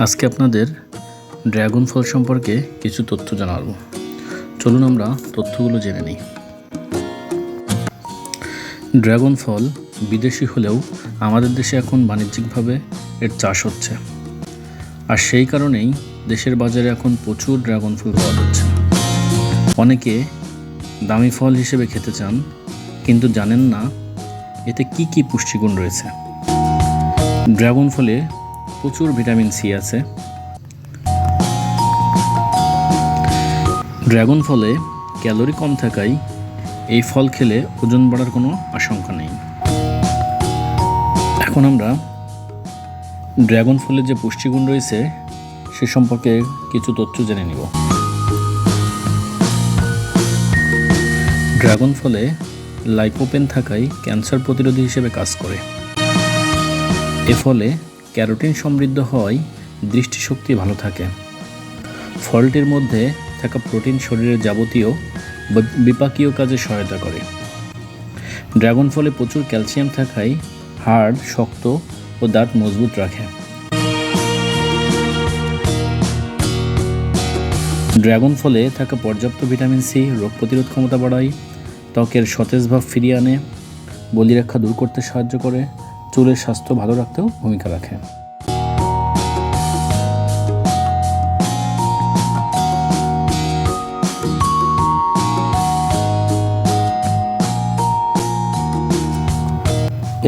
আজকে আপনাদের ড্রাগন ফল সম্পর্কে কিছু তথ্য জানাব। চলুন আমরা তথ্যগুলো জেনে নিই। ড্রাগন ফল বিদেশি হলেও আমাদের দেশে এখন বাণিজ্যিকভাবে এর চাষ হচ্ছে। আর সেই কারণেই দেশের বাজারে এখন প্রচুর ড্রাগন ফল পাওয়া যাচ্ছে। অনেকে দামি ফল হিসেবে খেতে চান, কিন্তু জানেন না এতে কি কি পুষ্টিগুণ রয়েছে। ড্রাগন ফলে প্রচুর ভিটামিন সি আছে। ড্রাগন ফলে ক্যালোরি কম থাকায় এই ফল খেলে ওজন বাড়ার কোনো আশঙ্কা নেই। এখন আমরা ড্রাগন ফলের যে পুষ্টিগুণ রয়েছে, সে সম্পর্কে কিছু তথ্য জেনে নিব। ড্রাগন ফলে লাইকোপেন থাকায় ক্যান্সার প্রতিরোধী হিসেবে কাজ করে। এ ফলে ক্যারোটিন সমৃদ্ধ হওয়ায় দৃষ্টিশক্তি ভালো থাকে। ফলটির মধ্যে থাকা প্রোটিন শরীরের যাবতীয় বিপাকীয় কাজে সহায়তা করে। ড্রাগন ফলে প্রচুর ক্যালসিয়াম থাকায় হাড় শক্ত ও দাঁত মজবুত রাখে। ড্রাগন ফলে থাকা পর্যাপ্ত ভিটামিন সি, রোগ প্রতিরোধ ক্ষমতা বাড়ায়, ত্বকের সতেজ ভাব ফিরিয়ে আনে বলিরেখা দূর করতে সাহায্য করে চুলের স্বাস্থ্য ভালো রাখতেও ভূমিকা রাখে।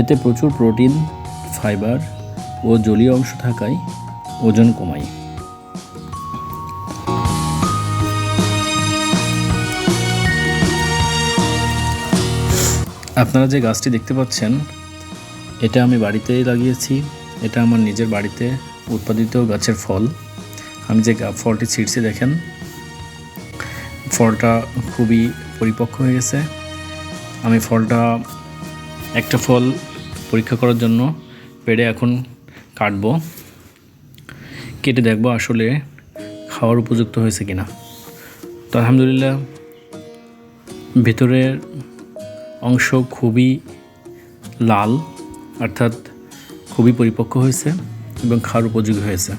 এতে প্রচুর প্রোটিন, ফাইবার ও জলীয় অংশ থাকায় ওজন কমায়। আপনারা যে গাছটি দেখতে পাচ্ছেন এটা আমি বাড়িতেই লাগিয়েছি। এটা আমার নিজের বাড়িতে উৎপাদিত গাছের ফল। আমি যে ফলটি ছিঁড়ছি দেখেন, ফলটা খুবই পরিপক্ক হয়ে গেছে। আমি ফলটা একটা ফল পরীক্ষা করার জন্য পেড়ে এখন কাটবো। কেটে দেখব আসলে খাওয়ার উপযুক্ত হয়েছে কিনা। তো আলহামদুলিল্লাহ, ভেতরের অংশ খুবই লাল। অর্থাৎ খুবই পরিপক্ক হয়েছে এবং খাওয়ার উপযোগী হয়েছে।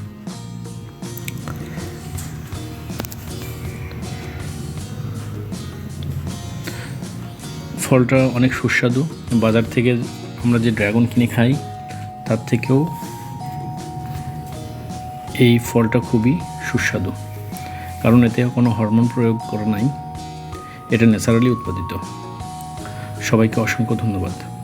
ফলটা অনেক সুস্বাদু। বাজার থেকে আমরা যে ড্রাগন কিনে খাই, তার থেকেও এই ফলটা খুবই সুস্বাদু। কারণ এতে কোনো হরমোন প্রয়োগ করা নাই। এটা ন্যাচারালি উৎপাদিত। সবাইকে অসংখ্য ধন্যবাদ।